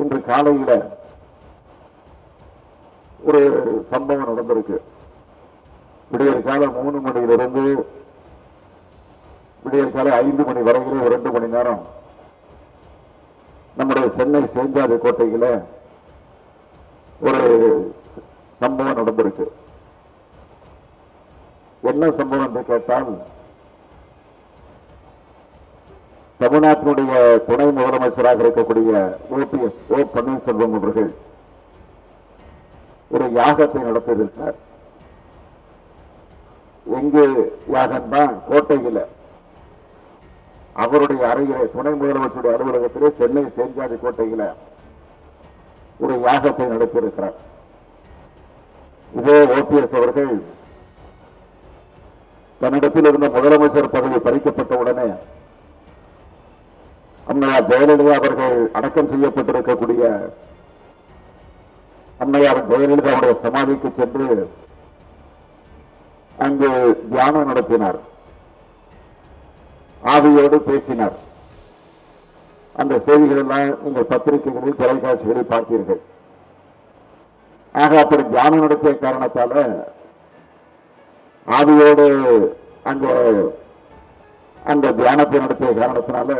இன்று காலையில ஒரு சம்பவம் நடந்திருக்கு. விடியற் காலை மூணு மணியிலிருந்து விடியற் காலை ஐந்து மணி வரையிலே ஒரு ரெண்டு மணி நேரம் நம்முடைய சென்னை சேஞ்சாதி கோட்டையில ஒரு சம்பவம் நடந்திருக்கு. என்ன சம்பவம் என்று கேட்டால் தமிழ்நாட்டினுடைய துணை முதலமைச்சராக இருக்கக்கூடிய ஓபிஎஸ் ஓ பன்னீர்செல்வம் அவர்கள் ஒரு யாகத்தை நடத்தியிருக்கிறார். எங்கு யாகம் தான் கோட்டையில். அவருடைய அறையிலே துணை முதலமைச்சருடைய அலுவலகத்திலே சென்னை சேஞ்சாதி கோட்டையில ஒரு யாகத்தை நடத்தியிருக்கிறார். இதே ஓபிஎஸ் அவர்கள் தன்னிடத்தில் இருந்த முதலமைச்சர் பதவி பறிக்கப்பட்ட உடனே அம்மையார் ஜெயலலிதா அவர்கள் அடக்கம் செய்யப்பட்டிருக்கக்கூடிய அம்மையார் ஜெயலலிதாவுடைய சமாதிக்கு சென்று அங்கு தியானம் நடத்தினார். ஆவியோடு பேசினார். அந்த செய்திகள் எல்லாம் நீங்கள் பத்திரிகைகளில் தொலைக்காட்சிகளில் பார்த்தீர்கள். ஆக அப்படி தியானம் நடத்திய காரணத்தால ஆவியோடு அங்க அந்த தியானத்தை நடத்திய காரணத்தினால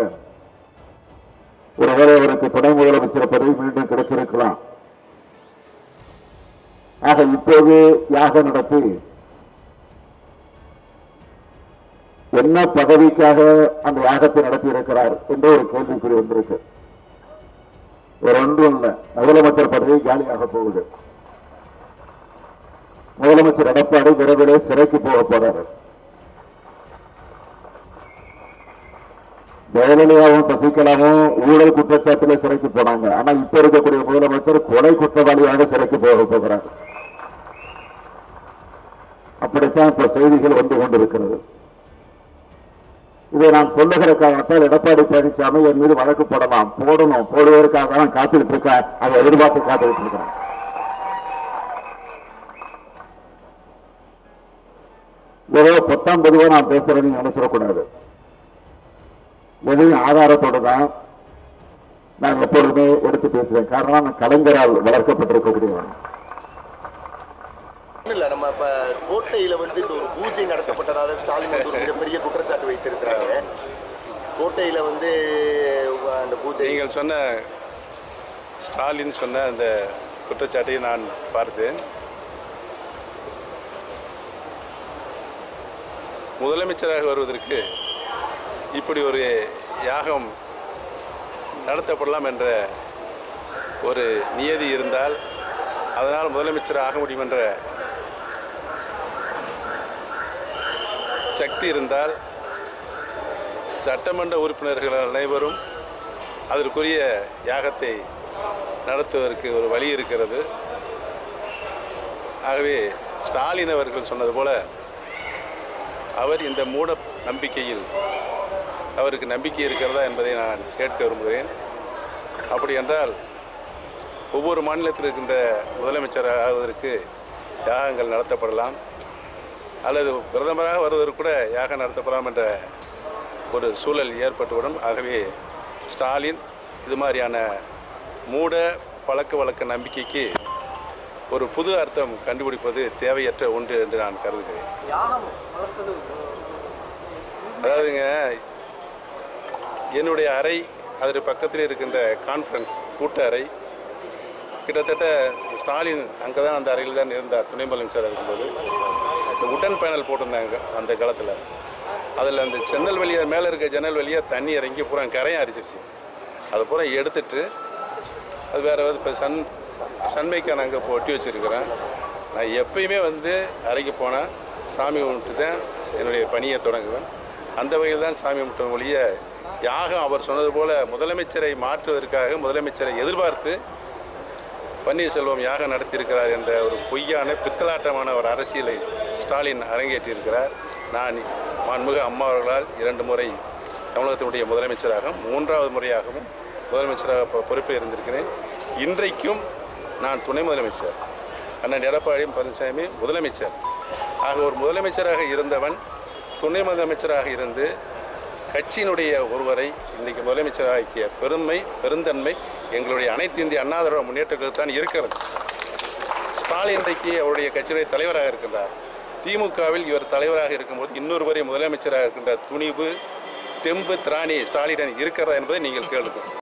ஒருவேளை அவருக்கு துணை முதலமைச்சர் பதவி மீண்டும் கிடைச்சிருக்கலாம் ஆக இப்போது யாகம் நடத்தி என்ன பதவிக்காக அந்த யாகத்தை நடத்தி இருக்கிறார் என்று ஒரு கேள்விக்குறி வந்திருக்கு. ஒரு ஒன்றும் இல்லை. முதலமைச்சர் பதவி காலியாக போகுது. முதலமைச்சர் எடப்பாடி விரைவில் சிறைக்கு போக போறாரு. ஜெயலலிதாவும் சசிகலாவும் ஊழல் குற்றச்சாட்டில சிறைக்கு போனாங்க. ஆனா இப்ப இருக்கக்கூடிய முதலமைச்சர் கொலை குற்றவாளியாக சிறைக்கு போக போகிறார். அப்படித்தான் இப்ப செய்திகள் வந்து கொண்டிருக்கிறது. இதை நான் சொல்லுகிற காரணத்தால் எடப்பாடி பழனிசாமி என் மீது வழக்கு போடலாம். போடணும். போடுவதற்காக தான் காத்துக்கிட்டு இருக்கேன் அதை எதிர்பார்த்து காத்துக்கிட்டு இருக்கிறேன் ஏதோ பத்தாம் பொதுவாக நான் பேசுறேன்னு நினைச்சிடக்கூடாது. எதையும் ஆதாரத்தோடு தான் நான் எப்பொழுதுமே எடுத்து பேசுவேன். காரணம் நான் கலைஞரால் வளர்க்கப்பட்டிருக்கக்கூடியவன் இல்ல நம்ம இப்ப கோட்டையில வந்து இந்த ஒரு பூஜை நடத்தப்பட்டதாக ஸ்டாலின் வந்து ஒரு மிகப்பெரிய குற்றச்சாட்டு வைத்திருக்கிறாங்க கோட்டையில வந்து அந்த பூஜை நீங்கள் சொன்ன ஸ்டாலின் சொன்ன அந்த குற்றச்சாட்டை நான் பார்த்தேன். முதலமைச்சராக வருவதற்கு இப்படி ஒரு யாகம் நடத்தப்படலாம் என்ற ஒரு நியதி இருந்தால் அதனால் முதலமைச்சர் ஆக முடியும் என்ற சக்தி இருந்தால் சட்டமன்ற உறுப்பினர்கள் அனைவரும் அதற்குரிய யாகத்தை நடத்துவதற்கு ஒரு வழி இருக்கிறது. ஆகவே ஸ்டாலின் அவர்கள் சொன்னது போல அவர் இந்த மூட நம்பிக்கையில் அவருக்கு நம்பிக்கை இருக்கிறதா என்பதை நான் கேட்க விரும்புகிறேன். அப்படி என்றால் ஒவ்வொரு மாநிலத்தில் இருக்கின்ற முதலமைச்சர் ஆவதற்கு யாகங்கள் நடத்தப்படலாம். அல்லது பிரதமராக வருவதற்கு கூட யாகம் நடத்தப்படலாம் என்ற ஒரு சூழல் ஏற்பட்டுவிடும். ஆகவே ஸ்டாலின் இது மாதிரியான மூட பழக்க வழக்க நம்பிக்கைக்கு ஒரு புது அர்த்தம் கண்டுபிடிப்பது தேவையற்ற ஒன்று என்று நான் கருதுகிறேன். அதாவதுங்க என்னுடைய அறை அதற்கு பக்கத்தில் இருக்கின்ற கான்ஃபரன்ஸ் கூட்ட அறை. கிட்டத்தட்ட ஸ்டாலின் அங்கே தான் அந்த அறையில் தான் இருந்தார் துணை முதலமைச்சராக இருக்கும்போது. இந்த உடன் பேனல் போட்டிருந்தாங்க அந்த காலத்தில். அதில் அந்த ஜன்னல் வழியாக மேலே இருக்க ஜன்னல் வழியாக தண்ணி இறங்கி பூரா கரையும் அரிச்சிருச்சு. அதை பூரா எடுத்துட்டு அது வேறு இப்போ சன் சன்மைக்கான அங்கே இப்போ ஒட்டி வச்சுருக்கிறேன். நான் எப்பயுமே வந்து அறைக்கு போனால் சாமி கும்பிட்டு தான் என்னுடைய பணியை தொடங்குவேன். அந்த வகையில் தான் சாமி கும்பிட்ட ஒழிய யாகம் அவர் சொன்னது போல முதலமைச்சரை மாற்றுவதற்காக முதலமைச்சரை எதிர்பார்த்து பன்னீர்செல்வம் யாகம் நடத்தியிருக்கிறார் என்ற ஒரு பொய்யான பித்தலாட்டமான ஒரு அரசியலை ஸ்டாலின் அரங்கேற்றியிருக்கிறார். நான் மாண்புமிகு அம்மா அவர்களால் இரண்டு முறை தமிழகத்தினுடைய முதலமைச்சராக மூன்றாவது முறையாகவும் முதலமைச்சராக பொ- பொறுப்பில் இருந்திருக்கிறேன். இன்றைக்கும் நான் துணை முதலமைச்சர் அண்ணன் எடப்பாடி பழனிசாமி முதலமைச்சர். ஆக ஒரு முதலமைச்சராக இருந்தவன் துணை முதலமைச்சராக இருந்து கட்சியினுடைய ஒருவரை இன்றைக்கு முதலமைச்சராக்கிய பெருமை பெருந்தன்மை எங்களுடைய அனைத்து இந்திய அண்ணா திராவிட முன்னேற்றங்களுக்கு தான் இருக்கிறது. ஸ்டாலின் இன்றைக்கு அவருடைய கட்சியுடைய தலைவராக இருக்கின்றார். திமுகவில் இவர் தலைவராக இருக்கும்போது இன்னொருவரை முதலமைச்சராக இருக்கின்ற துணிவு தெம்பு திராணி ஸ்டாலின் இருக்கிறதா என்பதை நீங்கள் கேளுங்கள்